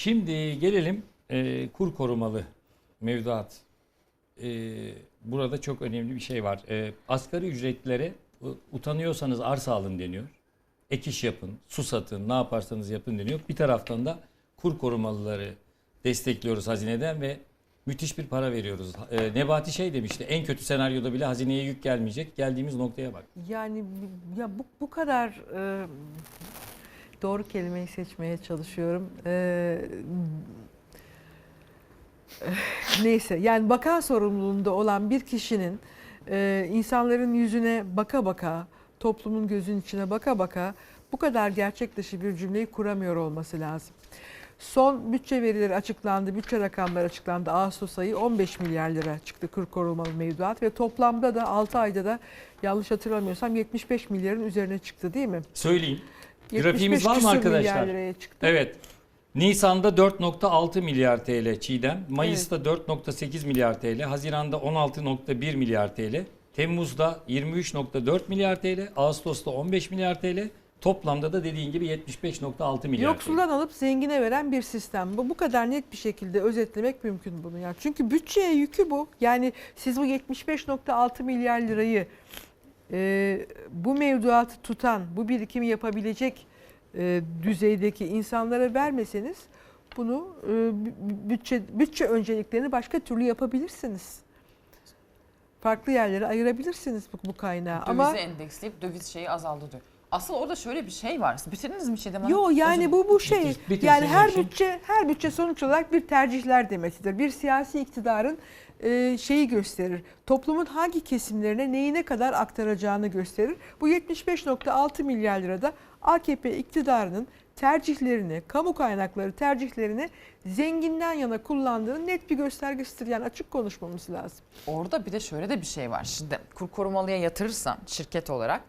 Şimdi gelelim e, kur korumalı mevduat. E, burada çok önemli bir şey var. E, asgari ücretlere u- utanıyorsanız arsa alın deniyor. Ek iş yapın, su satın, ne yaparsanız yapın deniyor. Bir taraftan da kur korumalıları destekliyoruz hazineden ve müthiş bir para veriyoruz. E, Nebati şey demişti en kötü senaryoda bile hazineye yük gelmeyecek. Geldiğimiz noktaya bak. Yani ya bu, bu kadar e, doğru kelimeyi seçmeye çalışıyorum. E, neyse yani bakan sorumluluğunda olan bir kişinin e, insanların yüzüne baka baka, toplumun gözünün içine baka baka bu kadar gerçek dışı bir cümleyi kuramıyor olması lazım. Son bütçe verileri açıklandı, bütçe rakamları açıklandı. Ağustos ayı 15 milyar lira çıktı kur korumalı mevduat ve toplamda da 6 ayda da yanlış hatırlamıyorsam 75 milyarın üzerine çıktı değil mi? Söyleyeyim. 75 Grafiğimiz var mı arkadaşlar? Evet. Nisan'da 4.6 milyar TL Çiğdem, Mayıs'ta 4.8 milyar TL, Haziran'da 16.1 milyar TL, Temmuz'da 23.4 milyar TL, Ağustos'ta 15 milyar TL, toplamda da dediğin gibi 75.6 milyar Yoksuldan alıp zengine veren bir sistem. Bu bu kadar net bir şekilde özetlemek mümkün bunu ya. Çünkü bütçeye yükü bu. Yani siz bu 75.6 milyar lirayı e, bu mevduatı tutan, bu birikimi yapabilecek e, düzeydeki insanlara vermeseniz bunu e, bü- bütçe bütçe önceliklerini başka türlü yapabilirsiniz. Farklı yerlere ayırabilirsiniz bu, bu kaynağı. Dövizi Ama endeksleyip döviz şeyi azaldı diyor. Asıl orada şöyle bir şey var. Bitirdiniz mi Çiğdem Hanım? Yo yani bu bu şey Bitir- bitirsin yani her Gülşin. bütçe her bütçe sonuç olarak bir tercihler demesidir. Bir siyasi iktidarın e, şeyi gösterir. Toplumun hangi kesimlerine neyi ne kadar aktaracağını gösterir. Bu 75.6 milyar lirada AKP iktidarının tercihlerini, kamu kaynakları tercihlerini zenginden yana kullandığının net bir göstergesidir. Yani açık konuşmamız lazım. Orada bir de şöyle de bir şey var. Şimdi kur korumalıya yatırırsan şirket olarak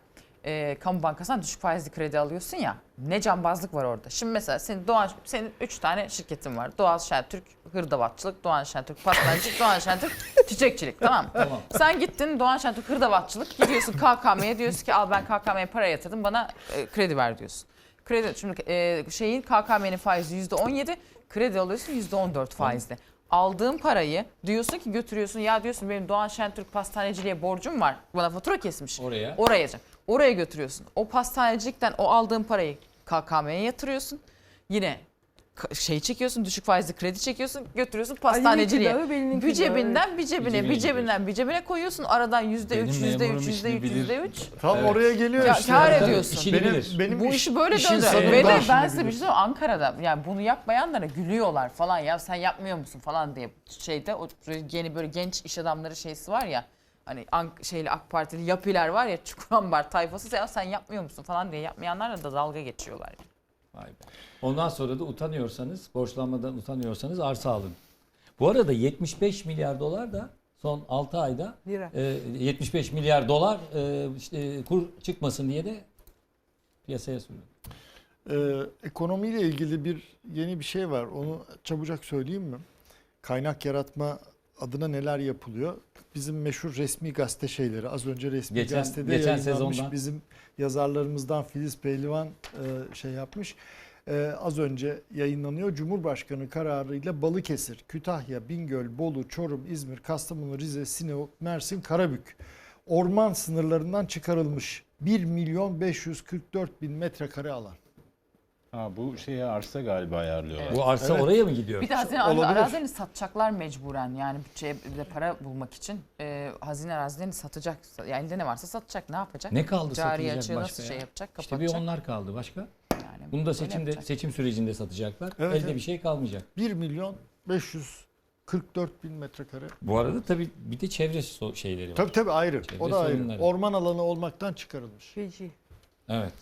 e, kamu bankasından düşük faizli kredi alıyorsun ya. Ne cambazlık var orada. Şimdi mesela senin Doğan senin 3 tane şirketin var. Doğan Şentürk hırdavatçılık, Doğan Şentürk pastancılık, Doğan Şentürk çiçekçilik tamam mı? Tamam. Sen gittin Doğan Şentürk hırdavatçılık gidiyorsun KKM'ye diyorsun ki al ben KKM'ye para yatırdım bana e, kredi ver diyorsun. Kredi şimdi e, şeyin KKM'nin faizi %17 kredi alıyorsun %14 faizle. Aldığın parayı diyorsun ki götürüyorsun ya diyorsun benim Doğan Şentürk pastaneciliğe borcum var. Bana fatura kesmiş. Oraya. Oraya oraya götürüyorsun. O pastanecilikten o aldığın parayı KKM'ye yatırıyorsun. Yine şey çekiyorsun düşük faizli kredi çekiyorsun götürüyorsun pastaneciliğe. külahı, belinin Bir cebinden bir cebine, cebine bir cebinden bir cebine koyuyorsun. Aradan yüzde üç, yüzde üç, yüzde üç, yüzde üç. Tam Evet. oraya geliyor Ya işte. kar Yani ediyorsun. İşini Benim, bilir. benim Bu iş- işi böyle döndürüyor. Ve de ben size bir şey söyleyeyim Ankara'da yani bunu yapmayanlara gülüyorlar falan ya sen yapmıyor musun falan diye şeyde o yeni böyle genç iş adamları şeysi var ya hani şeyli AK Partili yapılar var ya Çukurambar tayfası ya sen yapmıyor musun falan diye yapmayanlarla da dalga geçiyorlar. Vay be. Ondan sonra da utanıyorsanız, borçlanmadan utanıyorsanız arsa alın. Bu arada 75 milyar dolar da son 6 ayda Lira. e, 75 milyar dolar e, işte kur çıkmasın diye de piyasaya sürüyor. Ee, ekonomiyle ilgili bir yeni bir şey var. Onu çabucak söyleyeyim mi? Kaynak yaratma adına neler yapılıyor? Bizim meşhur resmi gazete şeyleri. Az önce resmi Geçen- gazetede geçen yayınlanmış. sezondan. Bizim yazarlarımızdan Filiz Pehlivan e, şey yapmış. E, az önce yayınlanıyor. Cumhurbaşkanı kararıyla Balıkesir, Kütahya, Bingöl, Bolu, Çorum, İzmir, Kastamonu, Rize, Sinop, Mersin, Karabük orman sınırlarından çıkarılmış 1 milyon 544 bin metrekare alan. Ha bu şeye arsa galiba ayarlıyorlar. Bu arsa Evet. oraya mı gidiyor? Bir de hazine Olabilir. arazilerini satacaklar mecburen yani bütçeye de para bulmak için e, hazine arazilerini satacak. Yani elde ne varsa satacak ne yapacak? Ne kaldı Cari satılacak açığı başka nasıl ya? şey yapacak İşte bir onlar kaldı başka. yani Bunu da öyle seçimde yapacak. seçim sürecinde satacaklar. Evet, Elde evet. bir şey kalmayacak. 1 milyon 544 bin metrekare. Bu arada tabii bir de çevre so- şeyleri var. Tabii tabii ayrı. Çevre o da ayrı. sorunları. Orman alanı olmaktan çıkarılmış. Feci. Evet.